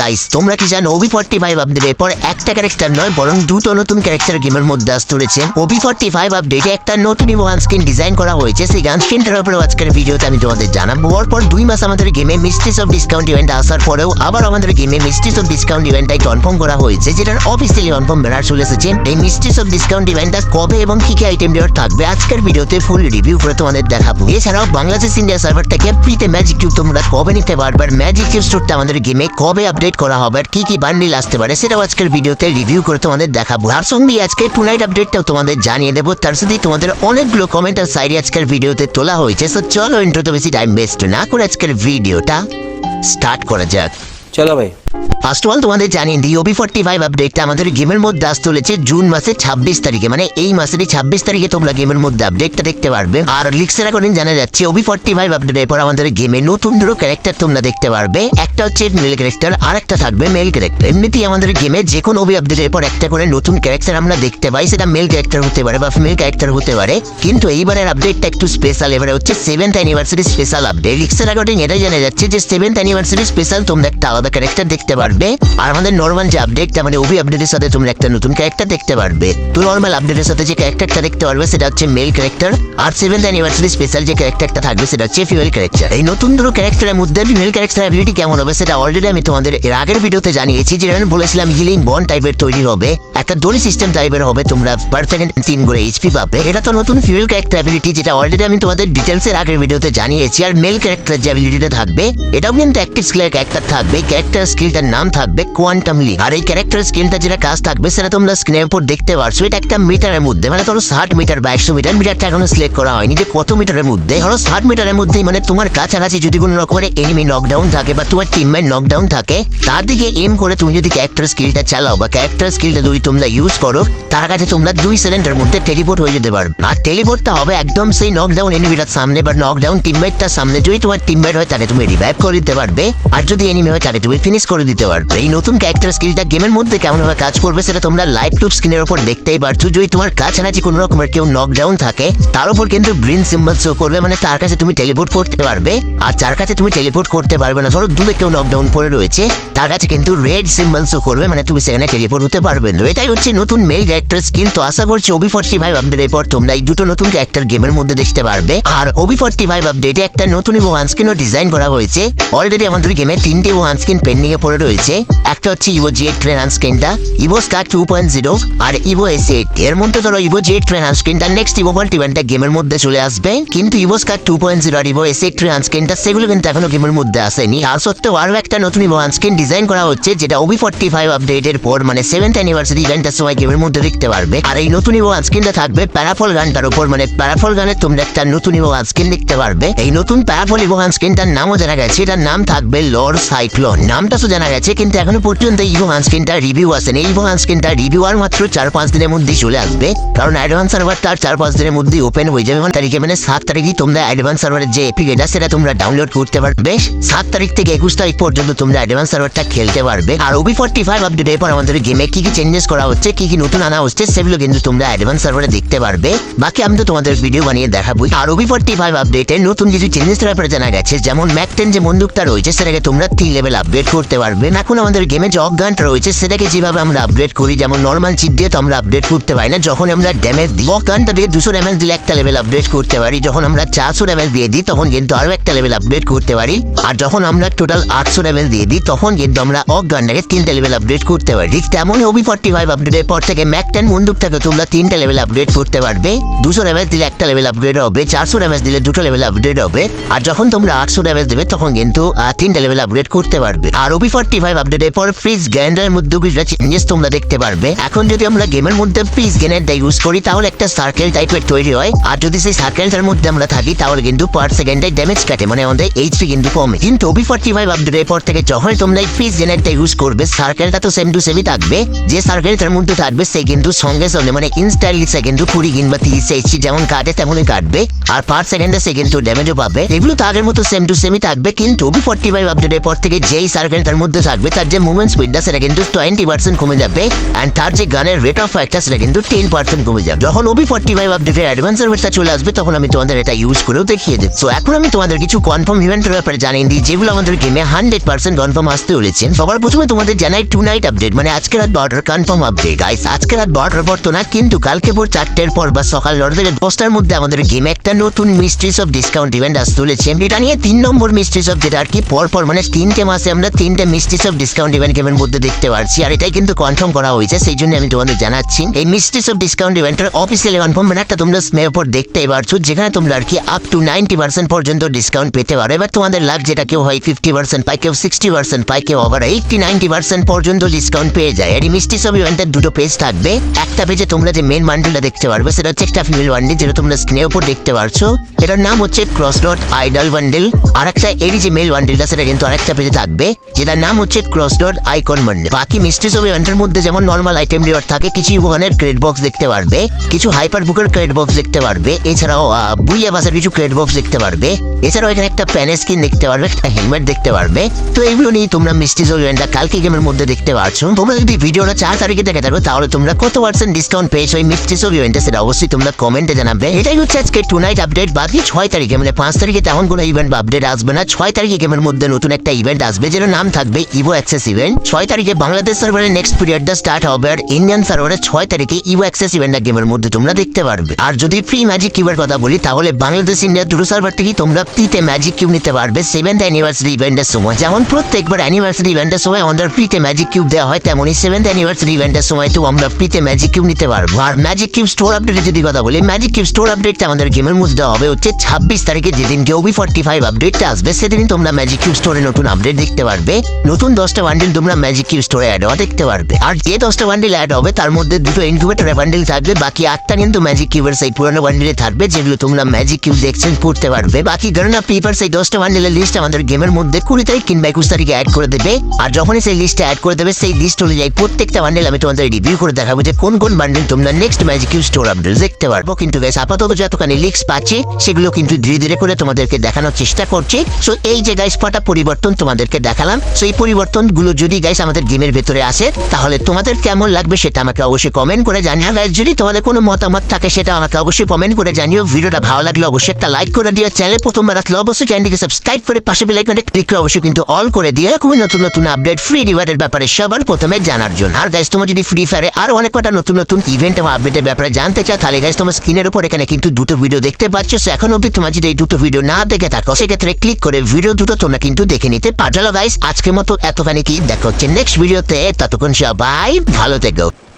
Guys তোমরা কি জানো ওবি ফর্টি ফাইভ আপডেটের পর একটা ক্যারেক্টার নয়, বরং দুটো নতুন ক্যারেক্টার গেমের মধ্যে আসতে চলেছে ওবি ফর্টি ফাইভ আপডেটে একটা নতুন ওয়ান স্ক্রিন ডিজাইন করা হয়েছে। সেই গান স্ক্রিনটার উপরে আজকের ভিডিওতে আমি তোমাদের জানাব। পর দুই মাস আমাদের গেমে মিস্ট্রিস অফ ডিসকাউন্ট ইভেন্ট আসার পরেও আবার আমাদের গেমে মিস্ট্রিস অফ ডিসকাউন্ট ইভেন্টটাই কনফার্ম করা হয়েছে, যেটার অফিসিয়ালি কনফার্ম বেড়ার চলে এসেছে। এই মিস্ট্রিস অফ ডিসকাউন্ট ইভেন্টটা কবে এবং কি কি আইটেম দেওয়ার থাকবে আজকের ভিডিওতে ফুল রিভিউ করে তোমাদের দেখাবো। এছাড়াও বাংলাদেশ ইন্ডিয়া সার্ভার থেকে ফ্রিতে ম্যাজিক কিউব তোমরা কবে নিতে পারবে? ম্যাজিক কিউব স্টোরটা আমাদের গেমে কবে আপডেট করা হবে আর কি কি বান্ডিল আসতে পারে সেটাও আজকের ভিডিওতে রিভিউ করে তোমাদের দেখাবো। আর সঙ্গে আজকে টু নাইট আপডেটটাও তোমাদের জানিয়ে দেবো। তার সাথে তোমাদের অনেকগুলো কমেন্ট আর সাইডে আজকের ভিডিওতে তোলা হয়েছে। সো চলো ইন্ট্রোতে বেশি টাইম ওয়েস্ট না করে আজকের ভিডিওটা স্টার্ট করা যাক। চলো ভাই। ফার্স্ট অল তোমাদের জানিয়ে দিই ওবি ফর্টি ফাইভ আপডেটটা আমাদের গেমের মধ্যে আসতে চলেছে জুন মাসের ছাব্বিশ তারিখে। মানে এই মাসেরই ছাব্বিশ তারিখে তোমরা গেমের মধ্যে আপডেটটা দেখতে পারবে। আর লিক্সের এখন জানা যাচ্ছে ওবি ফর্টি ফাইভ আপডেটের পর আমাদের গেমে নতুন দুটো ক্যারেক্টার তোমরা দেখতে পারবে। একটা হচ্ছে মেল ক্যারেক্টার আর একটা থাকবে মেল ক্যারেক্টার এমনিতেই আমাদের গেমে যে কোনো ওবি আপডেটের পর একটা করে নতুন ক্যারেক্টার আমরা দেখতে পাই, সেটা মেল ক্যারেক্টার হতে পারে বা ফিমেল ক্যারেক্টার হতে পারে। কিন্তু এইবারের আপডেটটা একটু স্পেশাল এবারে হচ্ছে সেভেন্থ অ্যানিভার্সারি স্পেশাল আপডেট লিক্সের অ্যাকর্ডিং এটাই জানা যাচ্ছে যে সেভেন্থ অ্যানিভার্সারি স্পেশাল তোমরা একটা আলাদা ক্যারেক্টার দেখতে পারবে। আর আমাদের নর্মাল যে আপডেটটা মানে ওবি আপডেটের সাথে তোমরা একটা নতুন ক্যারেক্টার দেখতে পারবে। তো নর্মাল আপডেটের সাথে যে ক্যারেক্টারটা দেখতে পারবে, সেটা হচ্ছে মেল ক্যারেক্টার আর সেভেন্থ অ্যানিভার্সারি স্পেশাল যে ক্যারেক্টারটা থাকবে, সেটা হচ্ছে ফিমেল ক্যারেক্টার এই নতুন দুটো ক্যারেক্টারের মধ্যে ফিমেল ক্যারেক্টার অ্যাবিলিটি কেমন হবে, সেটা অলরেডি আমি তোমাদের এর আগের ভিডিওতে জানিয়েছি, যেটা আমি বলেছিলাম হিলিং বন টাইপের তৈরি হবে। একটা দড়ি সিস্টেম টাইপের হবে, তোমরা পার সেকেন্ড তিন করে এইচপি পাবে। এটা তো নতুন ফিমেল ক্যারেক্টার অ্যাবিলিটি যেটা অলরেডি আমি তোমাদের ডিটেলসের আগের ভিডিওতে জানিয়েছি। আর মেল ক্যারেক্টার যে অ্যাবিলিটিটা থাকবে, এটাও কিন্তু অ্যাক্টিভ স্কিলের ক্যারেক্টার থাকবে। ক্যারেক্টার স্কিলটার নাম থাকবে কোয়ান্টাম লিগ। আর এই ক্যারেক্টার স্কিলটা যেটা কাজ থাকবে, সেটা তোমরা স্ক্রিনের উপর দেখতে পারছ। এটা একটা মিটারের মধ্যে মানে ধরো ষাট মিটার বা একশো মিটার, মিটারটা এখনও সিলেক্ট করা হয়নি যে কত মিটারের মধ্যে। ধরো ষাট মিটারের মধ্যে মানে তোমার কাছাকাছি যদি কোনো রকমের এনিমি নকডাউন থাকে বা তোমার টিমমেট নকডাউন থাকে, তার দিকে এম করে তুমি যদি ক্যারেক্টার স্কিলটা চালাও বা ক্যারেক্টার স্কিলটা যদি তোমরা ইউজ করো, তার কাছে তোমরা দুই সেকেন্ডের মধ্যে টেলিপোর্ট হয়ে যেতে পারবে। আর টেলিপোর্টটা হবে একদম সেই নকডাউন এনিমিটার সামনে বা নকডাউন টিমমেটটার সামনে। যদি তোমার টিমমেট হয় তাহলে তুমি রিভাইভ করে দিতে পারবে। আর যদি এনিমি হয় তাহলে তুমি ফিনিশ করে দিতে পারবে। এই নতুন ক্যারেক্টার স্কিলটা গেমের মধ্যে কেমনভাবে কাজ করবে সেটা তোমরা লাইভ টুপ স্ক্রিনের উপর দেখতেই পারছ। যদি তোমার কাছাকাছি কোনো রকমের কেউ নকডাউন থাকে, তার উপর কিন্তু গ্রিন সিম্বল শো করবে মানে তার কাছে তুমি টেলিপোর্ট করতে পারবে। আর যার কাছে তুমি টেলিপোর্ট করতে পারবে না, ধরো দূরে কেউ নকডাউন পড়ে রয়েছে, তার কাছে কিন্তু রেড সিম্বল শো করবে মানে তুমি সেখানে টেলিপোর্ট হতে পারবে না। এটাই হচ্ছে নতুন মেল ক্যারেক্টার স্কিল তো আশা করছি ওবি ফর্টি ফাইভ আপডেটের পর তোমরা এই দুটো নতুন ক্যারেক্টার গেমের মধ্যে দেখতে পারবে। আর ওবি ফর্টি ফাইভ আপডেটে একটা নতুন এবং আনস্ক্রিনও ডিজাইন করা হয়েছে। অলরেডি আমাদের গেমে তিনটে এবং আনস্ক্রিন পেন্ডিং এ পড়ে রয়েছে। একটা হচ্ছে evo Z train আনস্ক্রিনটা evo star two point zero আর ইভো এস এইট এর মধ্যে ধরো ইভো জেড ট্রেন আনস্ক্রিনটা নেক্সট ইভো ভল্ট ইভেন্টটা গেমের মধ্যে চলে আসবে। কিন্তু evo star two point zero আর ইভো এস এইট ট্রেন আনস্ক্রিনটা সেগুলো কিন্তু এখনও গেমের মধ্যে আসেনি। আর সত্ত্বেও আরও একটা নতুন ইভো আনস্ক্রিন ডিজাইন করা হচ্ছে, যেটা ওবি ফর্টি ফাইভ আপডেটের পর মানে সেভেন্থ অ্যানিভার্সারি ইভেন্টের সময় গেমের মধ্যে দেখতে পারবে। আর এই নতুন ইভো আনস্ক্রিনটা থাকবে প্যারাফল গানটার উপর। মানে প্যারাফল গানের তোমরা একটা নতুন ইভো আনস্ক্রিন দেখতে পারবে। এই নতুন প্যারাফল ইভো আনস্ক্রিনটার নামও জানা গেছে, এটার নাম থাকবে লর্ড সাইক্লোন নামটা তো জানা গেছে, কিন্তু এখনও পর্যন্ত ইভো আনস্ক্রিনটা রিভিউ আসেনি। ইভো আনস্ক্রিনটা রিভিউ আর মাত্র চার পাঁচ দিনের মধ্যেই চলে আসবে। কারণ অ্যাডভান্স সার্ভার চার পাঁচ দিনের মধ্যেই ওপেন হয়ে যাবে। মানে তারিখে মানে সাত তারিখই তোমরা অ্যাডভান্স সার্ভারের যে এপিক এটা, সেটা তোমরা ডাউনলোড করতে পারবে। সাত তারিখ থেকে একুশ তারিখ পর্যন্ত তোমরা অ্যাডভান্স সার্ভারটা খেলতে পারবে। আর ওবি ফর্টি ফাইভ আপডেটের পর আমাদের গেমে কি কি চেঞ্জেস করা হচ্ছে, কি কি নতুন আনা হচ্ছে, সেগুলো কিন্তু তোমরা অ্যাডভান্স সার্ভারে দেখতে পারবে। বাকি আমি তো তোমাদের ভিডিও বানিয়ে দেখাবো আর ওবি ফর্টি ফাইভ আপডেটে নতুন কিছু চেঞ্জেস ব্যাপারে জানা গেছে, যেমন ম্যাক টেন যে বন্দুকটা রয়েছে, সেটাকে তোমরা তিন লেভেল আপডেট করতে পারবে। এখন আমাদের গেমে যে অজ্ঞানটা রয়েছে, সেটাকে যেভাবে আমরা আপডেট করি, যেমন নর্মাল চিপ দিয়ে তো আমরা আপডেট করতে পারি না, যখন আমরা ড্যামেজ দিই, অজ্ঞানটা দিয়ে দুশো ড্যামেজ দিলে একটা লেভেল আপডেট করতে পারি, যখন আমরা চারশো ড্যামেজ দিয়ে দিই, তখন কিন্তু আরও একটা লেভেল আপডেট করতে পারি, আর যখন আমরা টোটাল আটশো ড্যামেজ দিয়ে দিই, তখন কিন্তু আমরা অজ্ঞানটাকে তিনটা লেভেল আপডেট করতে পারি। ঠিক তেমন ওবি ফর্টি ফাইভ আপডেটের পর থেকে ম্যাক টেন বন্দুকটাকে তোমরা তিনটা লেভেল আপডেট করতে পারবে, দুশো ড্যামেজ দিলে একটা লেভেল আপডেট হবে, চারশো ড্যামেজ দিলে দুটো লেভেল আপডেট হবে, আর যখন তোমরা আটশো ড্যামেজ দেবে, তখন কিন্তু তিনটা লেভেল আপডেট করতে পারবে। আর ওবি ফর্টি ফাইভ আপডেটের পর ফ্রিজ গ্যান্ডারের মধ্যে কিছুটা চেঞ্জেস তোমরা দেখতে পারবে। এখন যদি আমরা গেমের মধ্যে ফ্রিজ গ্যান্ডারটা ইউজ করি, তাহলে একটা সার্কেল টাইপের তৈরি হয়। আর যদি সেই সার্কেলটার মধ্যে আমরা থাকি, তাহলে কিন্তু পার সেকেন্ডে ড্যামেজ কাটে মানে আমাদের এইচপি কিন্তু কমে। কিন্তু ওবি ফর্টি ফাইভ আপডেটের পর থেকে যখন তোমরা এই ফ্রিজ গ্যান্ডারটা ইউজ করবে সার্কেলটা তো সেম টু সেমই থাকবে। যে সার্কেলটার মধ্যে থাকবে, সে কিন্তু সঙ্গে সঙ্গে মানে ইনস্ট্যান্টলি সে কিন্তু কুড়ি কিংবা তিরিশ এইচপি যেমন কাটে, তেমনই কাটবে। আর পার সেকেন্ডে সে কিন্তু ড্যামেজও পাবে। এগুলো তো আগের মতো সেম টু সেমই থাকবে, কিন্তু ওবি ফর্টি ফাইভ আপডেটের পর থেকে যেই সার্কেলটার মধ্যে থাকবে, তার যে মুভমেন্ট স্পিডটা সেটা কিন্তু টোয়েন্টি পার্সেন্ট কমে যাবে অ্যান্ড তার যে গানের রেট অফ ফায়ারটা সেটা কিন্তু টেন পার্সেন্ট কমে যাবে। যখন ওবি ফর্টি ফাইভ আপডেটের অ্যাডভান্সের ওয়েটটা চলে আসবে, তখন আমি তোমাদের এটা ইউজ করেও দেখিয়ে দেবো। সো এখন আমি তোমাদের কিছু কনফার্ম ইভেন্টের ব্যাপারে জানিয়ে দিই, যেগুলো আমাদের গেমে হান্ড্রেড পার্সেন্ট কনফার্ম আসতে চলেছে। সবার প্রথমে তোমাদের জানাই টু নাইট আপডেট মানে আজকে রাত বারোটার কনফার্ম আপডেট গাইস আজকে রাত বারোটার পর তো না, কিন্তু কালকে ভোর চারটের পর বা সকাল নটা থেকে দশটার মধ্যে আমাদের গেমে একটা নতুন মিস্ট্রিস অফ ডিসকাউন্ট ইভেন্ট আসতে চলেছে। এটা নিয়ে তিন নম্বর মিস্ট্রিস অফ যেটা আর কি পর পর মানে তিনটে মাসে আমরা তিনটে মিস্ট্রিস অফ ডিসকাউন্ট ইভেন্ট গেমের মধ্যে দেখতে পাচ্ছি আর এটাই কিন্তু কনফার্ম করা হয়েছে, সেই জন্য আমি তোমাদের জানাচ্ছি। এই মিস্ট্রিস অফ ডিসকাউন্ট ইভেন্টের অফিসিয়ালি কনফার্ম একটা তোমরা স্মের উপর দেখতেই পারছ, যেখানে তোমরা আর কি আপ টু নাইনটি পার্সেন্ট পর্যন্ত ডিসকাউন্ট পেতে পারো। এবার তোমাদের লাভ যেটা, কেউ হয় ফিফটি পার্সেন্ট পাই কেউ সিক্সটি পার্সেন্ট পাই কেউ আবার এইটটি নাইনটি পার্সেন্ট পর্যন্ত ডিসকাউন্ট পেয়ে যায়। আর এই মিস্ট্রিস অফ ইভেন্টের দুটো পেজ থাকবে। একটা পেজে তোমরা যে মেন বান্ডেলটা দেখতে পারবে, সেটা হচ্ছে একটা ফিমেল বান্ডেল যেটা তোমরা স্ক্রিনের উপর দেখতে পারছ। এটার নাম হচ্ছে ক্রস ডট আইডল বান্ডেল আর একটা এরই যে মেল বান্ডেলটা সেটা কিন্তু আরেকটা পেজে থাকবে, যেটার নাম হচ্ছে ক্রস ডট আইকন মান্ডে বাকি মিস্ট্রিস অফ ইভেন্টের মধ্যে যেমন নর্মাল আইটেম রিওয়ার্ড থাকে, কিছু ইউগানের ক্রেড বক্স দেখতে পারবে, কিছু হাইপার বুকের ক্রেড বক্স দেখতে পারবে, এছাড়াও বুইয়া বাসার কিছু ক্রেড বক্স দেখতে পারবে। এছাড়াও এখানে একটা প্যানে স্কিন দেখতে পারবে, একটা হেলমেট দেখতে পারবে। তো এইগুলো নিয়ে তোমরা অফ ইভেন্টটা কালকে গেমের মধ্যে দেখতে পারছ। তোমরা যদি ভিডিওটা চার তারিখে দেখে থাকো, তাহলে তোমরা কত পার্সেন্ট ডিসকাউন্ট পেয়েছ এই অফ ইভেন্টে সেটা অবশ্যই তোমরা কমেন্টে জানাবে। এটাই হচ্ছে আজকে টু নাইট আপডেট বাকি ছয় তারিখে মানে পাঁচ তারিখে তেমন কোনো ইভেন্ট বা আপডেট আসবে না। ছয় তারিখে গেমের মধ্যে নতুন একটা ইভেন্ট আসবে যেটা নাম থাকবে ইভো অ্যাক্সেস ইভেন্ট ছয় তারিখে বাংলাদেশ সার্ভারের নেক্সট পিরিয়ডটা স্টার্ট হবে, আর ইন্ডিয়ান সার্ভারে ছয় তারিখে ইভো অ্যাক্সেস ইভেন্টটা গেমের মধ্যে তোমরা দেখতে পারবে। আর যদি ফ্রি ম্যাজিক কিউবের কথা বলি, তাহলে বাংলাদেশ ইন্ডিয়া দুটো সার্ভার থেকেই তোমরা ফ্রিতে ম্যাজিক কিউব নিতে পারবে। সেভেন্থ অ্যানিভার্সারি ইভেন্টের সময়। যেমন প্রত্যেকবার অ্যানিভার্সারি ইভেন্টের সময় আমাদের ফ্রিতে ম্যাজিক কিউব দেওয়া হয় তেমনই সেভেন্থ অ্যানিভার্সারি ইভেন্টের সময় তো আমরা ফ্রিতে ম্যাজিক কিউব নিতে পারব। আর ম্যাজিক কিউব স্টোর আপডেটের যদি কথা বলি ম্যাজিক কিউব স্টোর আপডেটটা আমাদের গেমের মধ্যে দেওয়া হবে হচ্ছে ছাব্বিশ তারিখে যেদিন ওবি ফর্টি ফাইভ আপডেটটা আসবে, সেদিনই তোমরা ম্যাজিক কিউব স্টোরে নতুন আপডেট দেখতে পারবে। নতুন দশটা বান্ডিল তোমরা ম্যাজিক কিউব স্টোরে অ্যাড হওয়া দেখতে পারবে। আর যে দশটা বান্ডিল অ্যাড হবে, তার মধ্যে দুটো ইনকিউবেটর বান্ডিল থাকবে, বাকি আটটা কিন্তু ম্যাজিক কিউবের সেই পুরোনো বান্ডিলে থাকবে, যেগুলো তোমরা ম্যাজিক কিউব এক্সচেঞ্জ করতে পারবে। বাকি গণনা পেপার সেই দশটা বান্ডিলের লিস্ট আমাদের গেমের মধ্যে কুড়ি তারিখ কিংবা একুশ তারিখে অ্যাড করে দেবে। আর যখনই সেই লিস্টে অ্যাড করে দেবে, সেই লিস্ট অনুযায়ী প্রত্যেকটা বান্ডিল আমি তোমাদের রিভিউ করে দেখাবো যে কোন কোন বান্ডিল তোমরা next magic cube store update দেখতে পারব। কিন্তু বেশ আপাতত যতখানি লিক্স পাচ্ছি, সেগুলো কিন্তু ধীরে ধীরে করে তোমাদেরকে দেখানোর চেষ্টা করছি। সো এই যে গাইস কটা পরিবর্তন তোমাদেরকে দেখালাম। সো এই পরিবর্তনগুলো যদি গাইস আমাদের গেমের ভেতরে আসে, তাহলে তোমাদের কেমন লাগবে সেটা আমাকে অবশ্যই কমেন্ট করে জানিও। গাইস যদি তোমাদের কোনো মতামত থাকে, সেটা আমাকে অবশ্যই কমেন্ট করে জানিও। ভিডিওটা ভালো লাগলে অবশ্যই একটা লাইক করে দিও। চ্যানেল অবশ্যই চ্যানেলটিকে সাবস্ক্রাইব করে পাশে ক্লিক করে অবশ্যই কিন্তু অল করে দিয়ে খুবই নতুন নতুন আপডেট ফ্রি রিওয়ার্ডের ব্যাপারে সবার প্রথমে জানার জন্য। আর গাইস তোমার যদি ফ্রি ফায়ারে আরও অনেক কটা নতুন নতুন ইভেন্ট এবং আপডেটের ব্যাপারে জানতে চাও, তাহলে গাইস তোমার স্ক্রিনের উপর এখানে কিন্তু দুটো ভিডিও দেখতে পাচ্ছ। এখন অব্দি তোমার যদি এই দুটো ভিডিও না দেখে থাকো, সেক্ষেত্রে ক্লিক করে ভিডিও দুটো তোমরা কিন্তু দেখে নিতে পারো। গাইস আজকের মতো এতখানি কি? দেখা হচ্ছে নেক্সট ভিডিওতে ততক্ষণ সবাই ভালো থেকো।